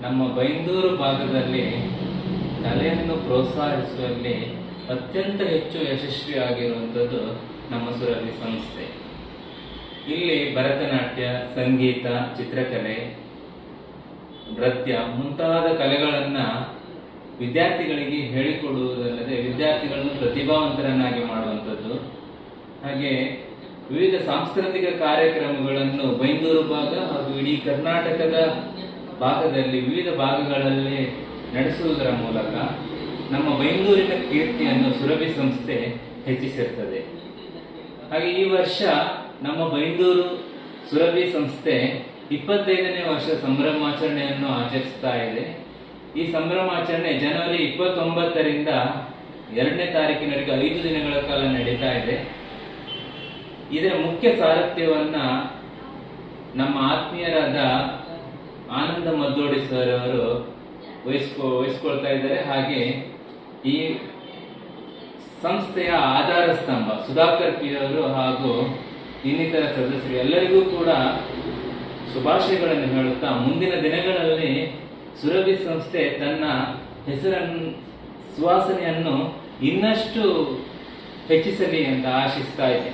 ನಮ್ಮ ಬೈಂದೂರು ಭಾಗದಲ್ಲಿ ಕಲೆಯನ್ನು ಪ್ರೋತ್ಸಾಹಿಸುವಲ್ಲಿ ಅತ್ಯಂತ ಹೆಚ್ಚು ಯಶಸ್ವಿಯಾಗಿರುವಂಥದ್ದು ನಮ್ಮ ಸುರಭಿ ಸಂಸ್ಥೆ. ಇಲ್ಲಿ ಭರತನಾಟ್ಯ, ಸಂಗೀತ, ಚಿತ್ರಕಲೆ, ನೃತ್ಯ ಮುಂತಾದ ಕಲೆಗಳನ್ನ ವಿದ್ಯಾರ್ಥಿಗಳಿಗೆ ಹೇಳಿಕೊಡುವುದಲ್ಲದೆ ವಿದ್ಯಾರ್ಥಿಗಳನ್ನು ಪ್ರತಿಭಾವಂತರನ್ನಾಗಿ ಮಾಡುವಂಥದ್ದು. ಹಾಗೆ ವಿವಿಧ ಸಾಂಸ್ಕೃತಿಕ ಕಾರ್ಯಕ್ರಮಗಳನ್ನು ಬೈಂದೂರು ಭಾಗ ಹಾಗೂ ಇಡೀ ಕರ್ನಾಟಕದ ಭಾಗದಲ್ಲಿ, ವಿವಿಧ ಭಾಗಗಳಲ್ಲಿ ನಡೆಸುವುದರ ಮೂಲಕ ನಮ್ಮ ಬೈಂದೂರಿನ ಕೀರ್ತಿಯನ್ನು ಸುರಭಿ ಸಂಸ್ಥೆ ಹೆಚ್ಚಿಸಿರ್ತದೆ. ಹಾಗೆ ಈ ವರ್ಷ ನಮ್ಮ ಬೈಂದೂರು ಸುರಭಿ ಸಂಸ್ಥೆ ಇಪ್ಪತ್ತೈದನೇ ವರ್ಷ ಸಂಭ್ರಮಾಚರಣೆಯನ್ನು ಆಚರಿಸ್ತಾ ಇದೆ. ಈ ಸಂಭ್ರಮಾಚರಣೆ ಜನವರಿ ಇಪ್ಪತ್ತೊಂಬತ್ತರಿಂದ ಎರಡನೇ ತಾರೀಕಿನವರೆಗೆ ಐದು ದಿನಗಳ ಕಾಲ ನಡೀತಾ ಇದೆ. ಇದರ ಮುಖ್ಯ ಸಾರಥ್ಯವನ್ನ ನಮ್ಮ ಆತ್ಮೀಯರಾದ ಆನಂದ ಮದ್ದೋಡಿ ಸರ್ ಅವರು ವಹಿಸ್ಕೊ, ವಹಿಸ್ಕೊಳ್ತಾ ಇದ್ದಾರೆ. ಹಾಗೆ ಈ ಸಂಸ್ಥೆಯ ಆಧಾರ ಸ್ತಂಭ ಸುಧಾಕರ್ ಪಿ ಅವರು ಹಾಗೂ ಇನ್ನಿತರ ಸದಸ್ಯರು ಎಲ್ಲರಿಗೂ ಕೂಡ ಶುಭಾಶಯಗಳನ್ನು ಹೇಳುತ್ತಾ ಮುಂದಿನ ದಿನಗಳಲ್ಲಿ ಸುರಭಿ ಸಂಸ್ಥೆ ತನ್ನ ಹೆಸರನ್ನು ಸುವಾಸನೆಯನ್ನು ಇನ್ನಷ್ಟು ಹೆಚ್ಚಿಸಲಿ ಅಂತ ಆಶಿಸ್ತಾ ಇದೆ.